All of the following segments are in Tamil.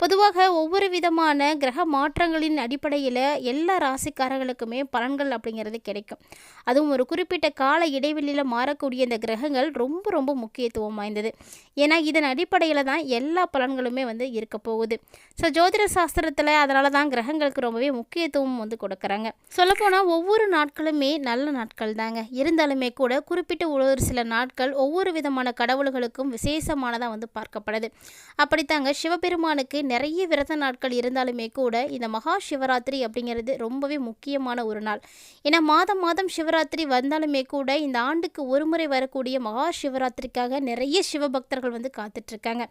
பொதுவாக ஒவ்வொரு விதமான கிரக மாற்றங்களின் அடிப்படையில் எல்லா ராசிக்காரர்களுக்குமே பலன்கள் அப்படிங்கிறது கிடைக்கும். அதுவும் ஒரு குறிப்பிட்ட கால இடைவெளியில் மாறக்கூடிய இந்த கிரகங்கள் ரொம்ப ரொம்ப முக்கியத்துவம் வாய்ந்தது. ஏன்னா இதன் அடிப்படையில் தான் எல்லா பலன்களுமே வந்து இருக்க போகுது. ஸோ ஜோதிட சாஸ்திரத்தில் அதனால தான் கிரகங்களுக்கு ரொம்பவே முக்கியத்துவம் வந்து கொடுக்குறாங்க. சொல்லப்போனால் ஒவ்வொரு நாட்களுமே நல்ல நாட்கள் தாங்க. இருந்தாலுமே கூட குறிப்பிட்ட ஒரு சில நாட்கள் ஒவ்வொரு விதமான கடவுள்களுக்கும் விசேஷமானதாக வந்து பார்க்கப்படுது. அப்படித்தாங்க சிவபெருமானுக்கு நிறைய விரத நாட்கள் இருந்தாலுமே கூட இந்த மகா சிவராத்திரி அப்படிங்கிறது ரொம்பவே முக்கியமான ஒரு நாள். ஏன்னா மாதம் மாதம் சிவராத்திரி வந்தாலுமே கூட இந்த ஆண்டுக்கு ஒரு முறை வரக்கூடிய மகா சிவராத்திரிக்காக நிறைய சிவபக்தர்கள் வந்து காத்துட்ருக்காங்க.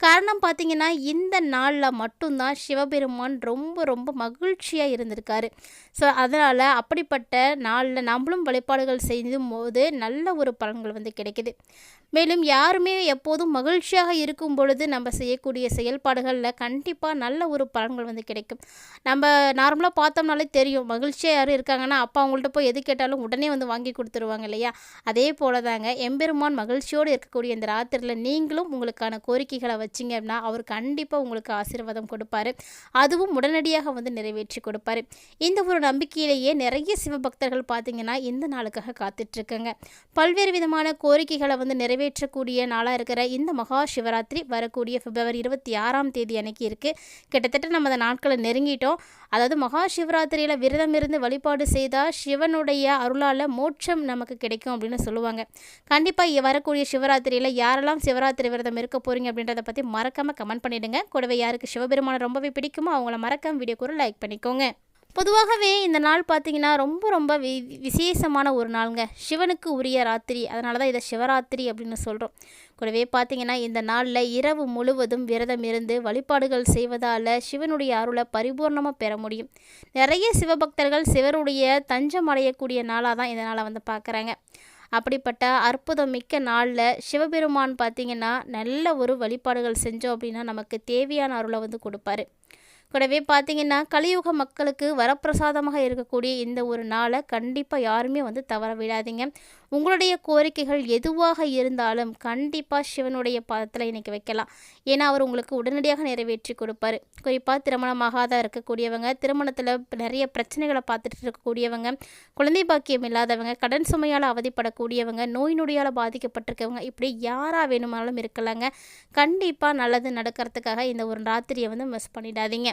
காரணம் பார்த்தீங்கன்னா இந்த நாளில் மட்டும்தான் சிவபெருமான் ரொம்ப ரொம்ப மகிழ்ச்சியாக இருந்திருக்காரு. ஸோ அதனால் அப்படிப்பட்ட நாளில் நம்மளும் வழிபாடுகள் செய்யும் போது நல்ல ஒரு பலன்கள் வந்து கிடைக்குது. மேலும் யாருமே எப்போதும் மகிழ்ச்சியாக இருக்கும் பொழுது நம்ம செய்யக்கூடிய செயல்பாடுகளில் கண்டிப்பாக நல்ல ஒரு பலன்கள் வந்து கிடைக்கும். நம்ம நார்மலாக பார்த்தோம்னாலே தெரியும். மகிழ்ச்சியாக யாரும் இருக்காங்கன்னா அப்பா அவங்கள்ட்ட போய் எது கேட்டாலும் உடனே வந்து வாங்கி கொடுத்துருவாங்க இல்லையா? அதே போல தாங்க எம்பெருமான் மகிழ்ச்சியோடு இருக்கக்கூடிய இந்த ராத்திரியில் நீங்களும் உங்களுக்கான கோரிக்கைகளை வச்சிங்க அப்படின்னா அவர் கண்டிப்பாக உங்களுக்கு ஆசீர்வாதம் கொடுப்பாரு. அதுவும் உடனடியாக வந்து நிறைவேற்றி கொடுப்பாரு. இந்த ஒரு நம்பிக்கையிலேயே நிறைய சிவபக்தர்கள் பார்த்தீங்கன்னா இந்த நாளுக்காக காத்துட்ருக்கங்க பல்வேறு விதமான கோரிக்கைகளை வந்து நிறைவேற்றக்கூடிய நாளாக இருக்கிற இந்த மகா சிவராத்திரி வரக்கூடிய பிப்ரவரி இருபத்தி ஆறாம் தேதி அன்னைக்கு இருக்குது கிட்டத்தட்ட நம்ம அந்த நாட்களை நெருங்கிட்டோம். அதாவது மகா சிவராத்திரியில் விரதம் இருந்து வழிபாடு செய்தால் சிவனுடைய அருளால் மோட்சம் நமக்கு கிடைக்கும் அப்படின்னு சொல்லுவாங்க. கண்டிப்பாக வரக்கூடிய சிவராத்திரியில் யாரெல்லாம் சிவராத்திரி விரதம் இருக்க போகிறீங்க அப்படின்றத பற்றி மறக்காமல் கமெண்ட் பண்ணிவிடுங்க கூடவே யாருக்கு சிவபெருமானை ரொம்பவே பிடிக்குமோ அவங்கள மறக்காம வீடியோ கூட லைக் பண்ணிக்கோங்க. பொதுவாகவே இந்த நாள் பார்த்தீங்கன்னா ரொம்ப ரொம்ப வி விசேஷமான ஒரு நாளுங்க. சிவனுக்கு உரிய ராத்திரி. அதனால தான் இதை சிவராத்திரி அப்படின்னு சொல்கிறோம் கூடவே பார்த்தீங்கன்னா இந்த நாளில் இரவு முழுவதும் விரதம் இருந்து வழிபாடுகள் செய்வதால் சிவனுடைய அருளை பரிபூர்ணமாக பெற முடியும். நிறைய சிவபக்தர்கள் சிவனுடைய தஞ்சம் அடையக்கூடிய நாளாக தான் இந்த நாளை வந்து பார்க்குறாங்க. அப்படிப்பட்ட அற்புதம் மிக்க நாளில் சிவபெருமான் பார்த்திங்கன்னா நல்ல ஒரு வழிபாடுகள் செஞ்சோம் அப்படின்னா நமக்கு தேவையான அருளை வந்து கொடுப்பாரு. கூடவே பார்த்தீங்கன்னா கலியுக மக்களுக்கு வரப்பிரசாதமாக இருக்கக்கூடிய இந்த ஒரு நாளை கண்டிப்பாக யாருமே வந்து தவற விடாதீங்க. உங்களுடைய கோரிக்கைகள் எதுவாக இருந்தாலும் கண்டிப்பாக சிவனுடைய பாதத்தில் இன்றைக்கி வைக்கலாம். ஏன்னா அவர் உங்களுக்கு உடனடியாக நிறைவேற்றி கொடுப்பார். குறிப்பாக திருமணமாகாத இருக்கக்கூடியவங்க திருமணத்தில் நிறைய பிரச்சனைகளை பார்த்துட்டு இருக்கக்கூடியவங்க குழந்தை பாக்கியம் இல்லாதவங்க கடன் சுமையால் அவதிப்படக்கூடியவங்க நோய் நொடியால் பாதிக்கப்பட்டிருக்கவங்க இப்படி யாராக வேணுமானாலும் இருக்கலாங்க. கண்டிப்பாக நல்லது நடக்கிறதுக்காக இந்த ஒரு ராத்திரியை வந்து மிஸ் பண்ணிடாதீங்க.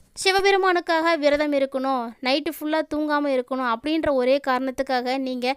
சிவபெருமானுக்காக விரதம் இருக்கணும் நைட்டு ஃபுல்லாக தூங்காமல் இருக்கணும் அப்படின்ற ஒரே காரணத்துக்காக நீங்கள்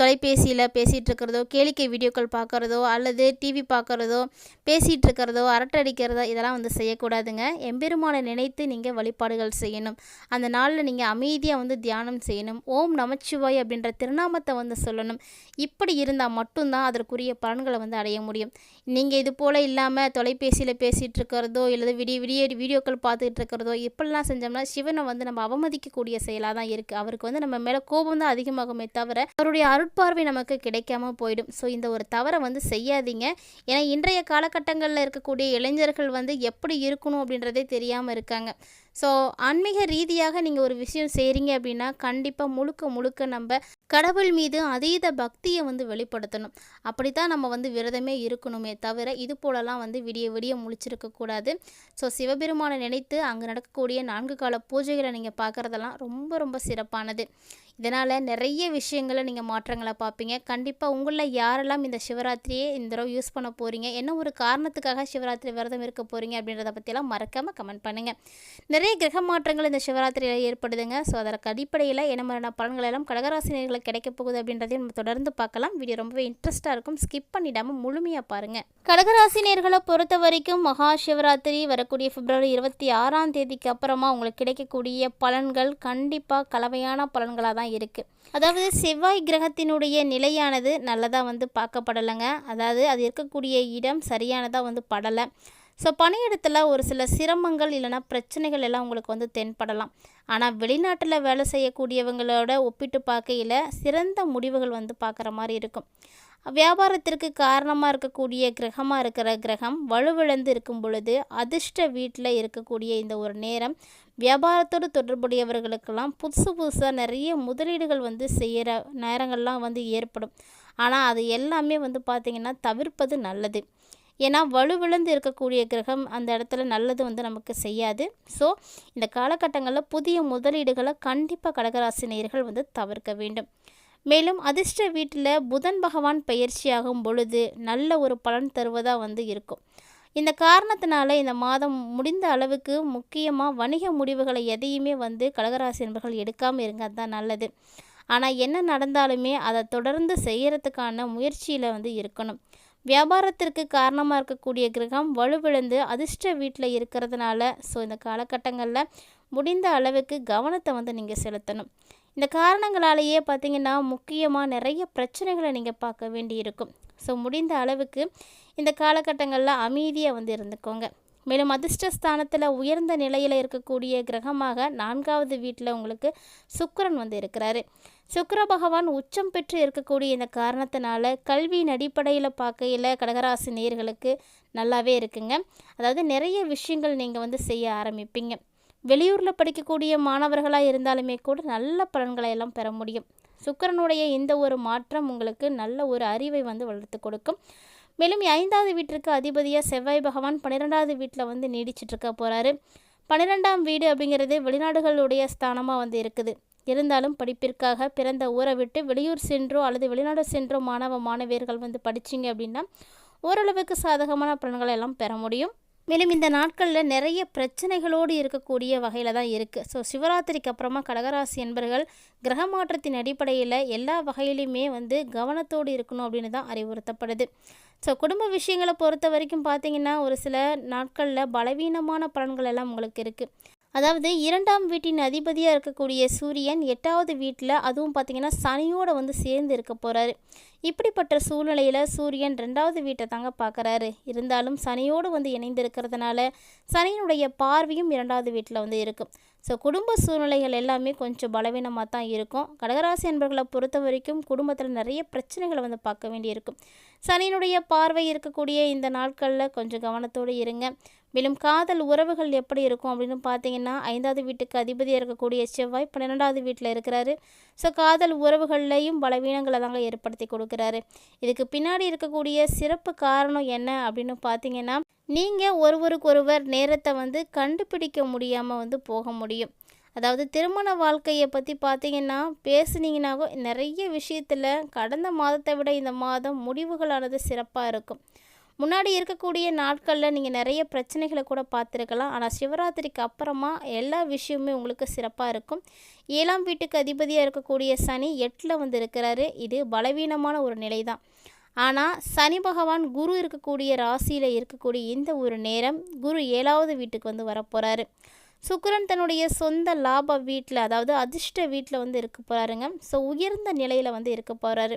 தொலைபேசியில் பேசிகிட்டு இருக்கிறதோ கேளிக்கை வீடியோக்கள் பார்க்குறதோ அல்லது டிவி பார்க்குறதோ பேசிகிட்டு இருக்கிறதோ அரட்டை அடிக்கிறதோ இதெல்லாம் வந்து செய்யக்கூடாதுங்க. எம்பெருமானை நினைத்து நீங்கள் வழிபாடுகள் செய்யணும். அந்த நாளில் நீங்கள் அமைதியாக வந்து தியானம் செய்யணும். ஓம் நமச்சிவாய் அப்படின்ற திருநாமத்தை வந்து சொல்லணும். இப்படி இருந்தால் மட்டும்தான் அதற்குரிய பலன்களை வந்து அடைய முடியும். நீங்கள் இது போல் இல்லாமல் தொலைபேசியில் பேசிகிட்டு இருக்கிறதோ இல்லை விடிய விடிய வீடியோக்கள் பார்த்துட்டு இருக்கிறதோ இப்படிலாம் செஞ்சோம்னா சிவனை வந்து நம்ம அவமதிக்கக்கூடிய செயலாக தான் இருக்குது அவருக்கு வந்து நம்ம மேலே கோபம் தான் அதிகமாகுமே தவிர அவருடைய அருட்பார்வை நமக்கு கிடைக்காம போயிடும். ஸோ இந்த ஒரு தவறை வந்து செய்யாதீங்க. ஏன்னா இன்றைய காலகட்டங்களில் இருக்கக்கூடிய இளைஞர்கள் வந்து எப்படி இருக்கணும் அப்படின்றதே தெரியாமல் இருக்காங்க. ஸோ ஆன்மீக ரீதியாக நீங்கள் ஒரு விஷயம் செய்கிறீங்க அப்படின்னா கண்டிப்பாக முழுக்க முழுக்க நம்ம கடவுள் மீது அதீத பக்தியை வந்து வெளிப்படுத்தணும். அப்படி தான் நம்ம வந்து விரதமே இருக்கணுமே தவிர இது போலலாம் வந்து விடிய விடிய முழிச்சிருக்கக்கூடாது ஸோ சிவபெருமானை நினைத்து அங்கே நடக்கக்கூடிய நான்கு கால பூஜைகளை நீங்கள் பார்க்குறதெல்லாம் ரொம்ப ரொம்ப சிறப்பானது. இதனால் நிறைய விஷயங்களை நீங்கள் மாற்றங்களை பார்ப்பீங்க கண்டிப்பாக உங்களில் யாரெல்லாம் இந்த சிவராத்திரியை இந்த தடவை யூஸ் பண்ண போகிறீங்க என்ன ஒரு காரணத்துக்காக சிவராத்திரி விரதம் இருக்க போகிறீங்க அப்படின்றத பற்றியெல்லாம் மறக்காமல் கமெண்ட் பண்ணுங்கள் நிறைய கிரக மாற்றங்கள் இந்த சிவராத்திரியில் ஏற்படுதுங்க. ஸோ அதற்கு அடிப்படையில் என்ன மாதிரியான பலன்கள் எல்லாம் கடகராசினியர்களுக்கு கிடைக்க போகுது அப்படின்றதையும் நம்ம தொடர்ந்து பார்க்கலாம். வீடியோ ரொம்பவே இன்ட்ரெஸ்ட்டாக இருக்கும். ஸ்கிப் பண்ணிடாமல் முழுமையாக பாருங்கள் கடகராசினியர்களை பொறுத்த வரைக்கும் மகா சிவராத்திரி வரக்கூடிய பிப்ரவரி இருபத்தி ஆறாம் தேதிக்கு அப்புறமா உங்களுக்கு கிடைக்கக்கூடிய பலன்கள் கண்டிப்பாக கலவையான பலன்களாக தான் இருக்குது அதாவது செவ்வாய் கிரகத்தினுடைய நிலையானது நல்லதாக வந்து பார்க்கப்படலைங்க. அதாவது அது இருக்கக்கூடிய இடம் சரியானதாக வந்து படலை. ஸோ பணியிடத்தில் ஒரு சில சிரமங்கள் இல்லைனா பிரச்சனைகள் எல்லாம் உங்களுக்கு வந்து தென்படலாம். ஆனால் வெளிநாட்டில் வேலை செய்யக்கூடியவங்களோட ஒப்பிட்டு பார்க்கையில் சிறந்த முடிவுகள் வந்து பார்க்குற மாதிரி இருக்கும். வியாபாரத்திற்கு காரணமாக இருக்கக்கூடிய கிரகமாக இருக்கிற கிரகம் வலுவிழந்து இருக்கும் பொழுது அதிர்ஷ்ட வீட்டில் இருக்கக்கூடிய இந்த ஒரு நேரம் வியாபாரத்தோடு தொடர்புடையவர்களுக்கெல்லாம் புதுசு புதுசாக நிறைய முதலீடுகள் வந்து செய்கிற நேரங்கள்லாம் வந்து ஏற்படும். ஆனால் அது எல்லாமே வந்து பார்த்திங்கன்னா தவிர்ப்பது நல்லது. ஏன்னா வலுவிழந்து இருக்கக்கூடிய கிரகம் அந்த இடத்துல நல்லது வந்து நமக்கு செய்யாது. ஸோ இந்த காலகட்டங்களில் புதிய முதலீடுகளை கண்டிப்பாக கடகராசினியர்கள் வந்து தவிர்க்க வேண்டும். மேலும் அதிர்ஷ்ட வீட்டில் புதன் பகவான் பயிற்சியாகும் பொழுது நல்ல ஒரு பலன் தருவதாக வந்து இருக்கும். இந்த காரணத்தினால இந்த மாதம் முடிந்த அளவுக்கு முக்கியமாக வணிக முடிவுகளை எதையுமே வந்து கடகராசி நண்பர்கள் எடுக்காமல் இருங்க அதுதான் நல்லது. ஆனால் என்ன நடந்தாலுமே அதை தொடர்ந்து செய்கிறதுக்கான முயற்சியில் வந்து இருக்கணும். வியாபாரத்திற்கு காரணமாக இருக்கக்கூடிய கிரகம் வலுவிழந்து அதிர்ஷ்ட வீட்டில் இருக்கிறதுனால ஸோ இந்த காலகட்டங்களில் முடிந்த அளவுக்கு கவனத்தை வந்து நீங்கள் செலுத்தணும். இந்த காரணங்களாலேயே பார்த்தீங்கன்னா முக்கியமாக நிறைய பிரச்சனைகளை நீங்கள் பார்க்க வேண்டி இருக்கும் ஸோ முடிந்த அளவுக்கு இந்த காலகட்டங்களில் அமைதியாக வந்து இருந்துக்கோங்க. மேலும் அதிர்ஷ்டஸ்தானத்தில் உயர்ந்த நிலையில் இருக்கக்கூடிய கிரகமாக நான்காவது வீட்டில் உங்களுக்கு சுக்கரன் வந்து இருக்கிறாரு. சுக்கர பகவான் உச்சம் பெற்று இருக்கக்கூடிய இந்த காரணத்தினால கல்வியின் அடிப்படையில் பார்க்கையில் கடகராசி நேர்களுக்கு நல்லாவே இருக்குங்க. அதாவது நிறைய விஷயங்கள் நீங்கள் வந்து செய்ய ஆரம்பிப்பீங்க. வெளியூரில் படிக்கக்கூடிய மாணவர்களாக இருந்தாலுமே கூட நல்ல பலன்களை எல்லாம் பெற முடியும். சுக்கரனுடைய இந்த ஒரு மாற்றம் உங்களுக்கு நல்ல ஒரு அறிவை வந்து வளர்த்து கொடுக்கும். மேலும் ஐந்தாவது வீட்டிற்கு அதிபதியாக செவ்வாய் பகவான் பன்னிரெண்டாவது வீட்டில் வந்து நீடிச்சிட்ருக்க போகிறாரு பன்னிரெண்டாம் வீடு அப்படிங்கிறது வெளிநாடுகளுடைய ஸ்தானமாக வந்து இருக்குது. இருந்தாலும் படிப்பிற்காக பிறந்த ஊரை விட்டு வெளியூர் சென்றோ அல்லது வெளிநாடு சென்றோ மாணவ மாணவியர்கள் வந்து படிச்சிங்க அப்படின்னா ஓரளவுக்கு சாதகமான பலன்களை எல்லாம் பெற முடியும். மேலும் இந்த நாட்களில் நிறைய பிரச்சனைகளோடு இருக்கக்கூடிய வகையில் தான் இருக்குது ஸோ சிவராத்திரிக்கு அப்புறமா கடகராசி என்பர்கள் கிரக மாற்றத்தின் அடிப்படையில் எல்லா வகையிலையுமே வந்து கவனத்தோடு இருக்கணும் அப்படின்னு தான் அறிவுறுத்தப்படுது. ஸோ குடும்ப விஷயங்களை பொறுத்த வரைக்கும் பார்த்தீங்கன்னா ஒரு சில நாட்களில் பலவீனமான பலன்கள் எல்லாம் உங்களுக்கு இருக்குது அதாவது இரண்டாம் வீட்டின் அதிபதியாக இருக்கக்கூடிய சூரியன் எட்டாவது வீட்டில் அதுவும் பார்த்திங்கன்னா சனியோடு வந்து சேர்ந்து இருக்க போகிறாரு இப்படிப்பட்ட சூழ்நிலையில் சூரியன் ரெண்டாவது வீட்டை தாங்க பார்க்குறாரு இருந்தாலும் சனியோடு வந்து இணைந்திருக்கிறதுனால சனியினுடைய பார்வையும் இரண்டாவது வீட்டில் வந்து இருக்கும் ஸோ குடும்ப சூழ்நிலைகள் எல்லாமே கொஞ்சம் பலவீனமாக தான் இருக்கும். கடகராசி என்பர்களை பொறுத்த வரைக்கும் குடும்பத்தில் நிறைய பிரச்சனைகளை வந்து பார்க்க வேண்டியிருக்கும் சனியினுடைய பார்வை இருக்கக்கூடிய இந்த நாட்களில் கொஞ்சம் கவனத்தோடு இருங்க. மேலும் காதல் உறவுகள் எப்படி இருக்கும் அப்படின்னு பார்த்தீங்கன்னா ஐந்தாவது வீட்டுக்கு அதிபதியாக இருக்கக்கூடிய செவ்வாய் பன்னிரெண்டாவது வீட்டில் இருக்கிறாரு. ஸோ காதல் உறவுகள்லையும் பலவீனங்களை தாங்க ஏற்படுத்தி கொடுக்குறாரு. இதுக்கு பின்னாடி இருக்கக்கூடிய சிறப்பு காரணம் என்ன அப்படின்னு பார்த்தீங்கன்னா நீங்கள் ஒருவருக்கொருவர் நேரத்தை வந்து கண்டுபிடிக்க முடியாமல் வந்து போக முடியும். அதாவது திருமண வாழ்க்கையை பற்றி பார்த்தீங்கன்னா பேசுனீங்கன்னாகோ நிறைய விஷயத்தில் கடந்த மாதத்தை விட இந்த மாதம் முடிவுகளானது சிறப்பாக இருக்கும். முன்னாடி இருக்கக்கூடிய நாட்களில் நீங்கள் நிறைய பிரச்சனைகளை கூட பார்த்துருக்கலாம். ஆனால் சிவராத்திரிக்கு அப்புறமா எல்லா விஷயமுமே உங்களுக்கு சிறப்பாக இருக்கும். ஏழாம் வீட்டுக்கு அதிபதியாக இருக்கக்கூடிய சனி எட்டில் வந்து இருக்கிறாரு. இது பலவீனமான ஒரு நிலை தான் ஆனால் சனி பகவான் குரு இருக்கக்கூடிய ராசியில் இருக்கக்கூடிய இந்த ஒரு நேரம் குரு ஏழாவது வீட்டுக்கு வந்து வரப்போகிறாரு சுக்கரன் தன்னுடைய சொந்த லாப வீட்டில் அதாவது அதிர்ஷ்ட வீட்டில் வந்து இருக்க போகிறாருங்க ஸோ உயர்ந்த நிலையில் வந்து இருக்க போகிறாரு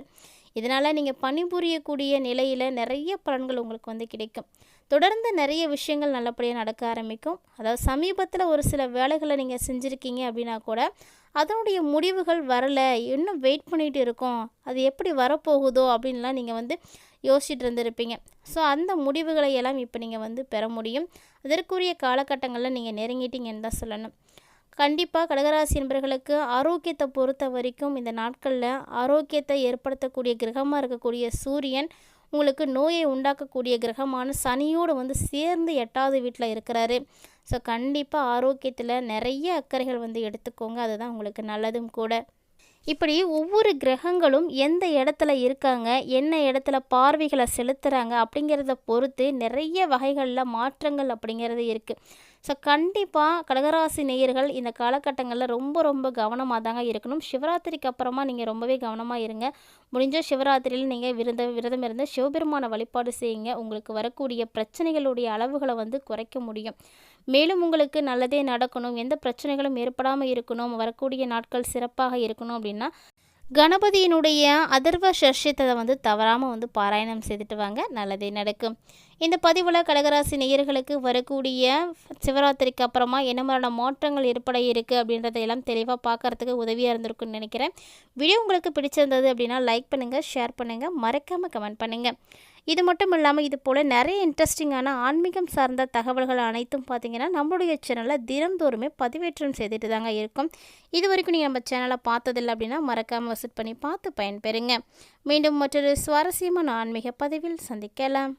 இதனால் நீங்கள் பணிபுரியக்கூடிய நிலையில் நிறைய பலன்கள் உங்களுக்கு வந்து கிடைக்கும். தொடர்ந்து நிறைய விஷயங்கள் நல்லபடியாக நடக்க ஆரம்பிக்கும். அதாவது சமீபத்தில் ஒரு சில வேலைகளை நீங்கள் செஞ்சுருக்கீங்க அப்படின்னா கூட அதனுடைய முடிவுகள் வரலை இன்னும் வெயிட் பண்ணிகிட்டு இருக்கோம் அது எப்படி வரப்போகுதோ அப்படின்லாம் நீங்கள் வந்து யோசிச்சுட்டு இருந்திருப்பீங்க. ஸோ அந்த முடிவுகளை எல்லாம் இப்போ நீங்கள் வந்து பெற முடியும். அதற்குரிய காலகட்டங்களில் நீங்கள் நெருங்கிட்டீங்கன்னு தான் சொல்லணும். கண்டிப்பாக கடகராசி என்பர்களுக்கு ஆரோக்கியத்தை பொறுத்த வரைக்கும் இந்த நாட்களில் ஆரோக்கியத்தை ஏற்படுத்தக்கூடிய கிரகமாக இருக்கக்கூடிய சூரியன் உங்களுக்கு நோயை உண்டாக்கக்கூடிய கிரகமான சனியோடு வந்து சேர்ந்து எட்டாவது வீட்டில் இருக்கிறாரு. ஸோ கண்டிப்பாக ஆரோக்கியத்தில் நிறைய அக்கறைகள் வந்து எடுத்துக்கோங்க. அதுதான் உங்களுக்கு நல்லதும் கூட. இப்படி ஒவ்வொரு கிரகங்களும் எந்த இடத்துல இருக்காங்க என்ன இடத்துல பார்வைகளை செலுத்துகிறாங்க அப்படிங்கிறத பொறுத்து நிறைய வகைகளில் மாற்றங்கள் அப்படிங்கிறது இருக்குது ஸோ கண்டிப்பாக கடகராசி நேயர்கள் இந்த காலகட்டங்களில் ரொம்ப ரொம்ப கவனமாக தாங்க இருக்கணும். சிவராத்திரிக்கு அப்புறமா நீங்கள் ரொம்பவே கவனமாக இருங்க. முடிஞ்ச சிவராத்திரியில் நீங்கள் விரத விரதம் இருந்து சிவபெருமான வழிபாடு செய்யுங்க. உங்களுக்கு வரக்கூடிய பிரச்சனைகளுடைய அளவுகளை வந்து குறைக்க முடியும். மேலும் உங்களுக்கு நல்லதே நடக்கணும். எந்த பிரச்சனைகளும் ஏற்படாமல் இருக்கணும். வரக்கூடிய நாட்கள் சிறப்பாக இருக்கணும் அப்படின்னா கணபதியினுடைய அதர்வ சஷ்யத்தை வந்து தவறாமல் வந்து பாராயணம் செய்துட்டு வாங்க நல்லதே நடக்கும். இந்த பதிவில் கடகராசி நேயர்களுக்கு வரக்கூடிய சிவராத்திரிக்கு அப்புறமா என்ன மாதிரியான மாற்றங்கள் ஏற்பட இருக்குது அப்படின்றத எல்லாம் தெளிவாக பார்க்குறதுக்கு உதவியாக இருந்திருக்குன்னு நினைக்கிறேன். வீடியோ உங்களுக்கு பிடிச்சிருந்தது அப்படின்னா லைக் பண்ணுங்கள் ஷேர் பண்ணுங்கள் மறக்காமல் கமெண்ட் பண்ணுங்கள் இது மட்டும் இல்லாமல் இது போல் நிறைய இன்ட்ரெஸ்டிங்கான ஆன்மீகம் சார்ந்த தகவல்கள் அனைத்தும் பார்த்தீங்கன்னா நம்மளுடைய சேனலில் தினந்தோறுமே பதிவேற்றம் செய்துட்டு தாங்க இருக்கும். இது வரைக்கும் நீங்கள் நம்ம சேனலை பார்த்ததில்லை அப்படின்னா மறக்காமல் விசிட் பண்ணி பார்த்து பயன்பெறுங்க. மீண்டும் மற்றொரு சுவாரஸ்யமான ஆன்மீக பதிவில் சந்திக்கலாம்.